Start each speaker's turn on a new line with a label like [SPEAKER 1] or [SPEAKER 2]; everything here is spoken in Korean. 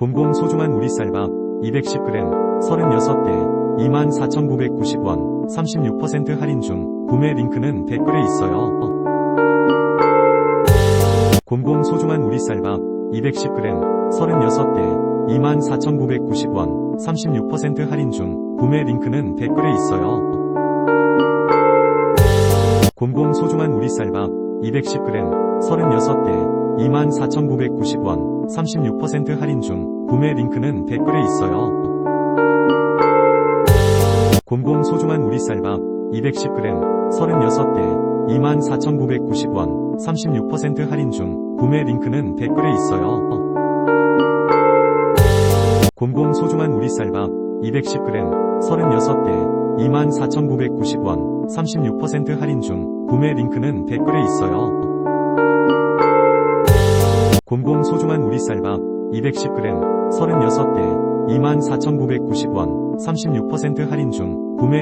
[SPEAKER 1] 곰곰 소중한 우리 쌀밥 210g 36개 24,990원 36% 할인 중 구매 링크는 댓글에 있어요. 곰곰 소중한 우리 쌀밥 210g 36개 24,990원 36% 할인 중 구매 링크는 댓글에 있어요. 곰곰 소중한 우리 쌀밥 210g 36개 24,990원 36% 할인 중 구매 링크는 댓글에 있어요. 곰곰 소중한 우리 쌀밥 210g 36개 24,990원 36% 할인 중 구매 링크는 댓글에 있어요. 곰곰 소중한 우리 쌀밥 210g 36개 24,990원 36% 할인 중 구매 링크는 댓글에 있어요. 곰곰 소중한 우리 쌀밥 210g 36개 24,990원 36% 할인 중 구매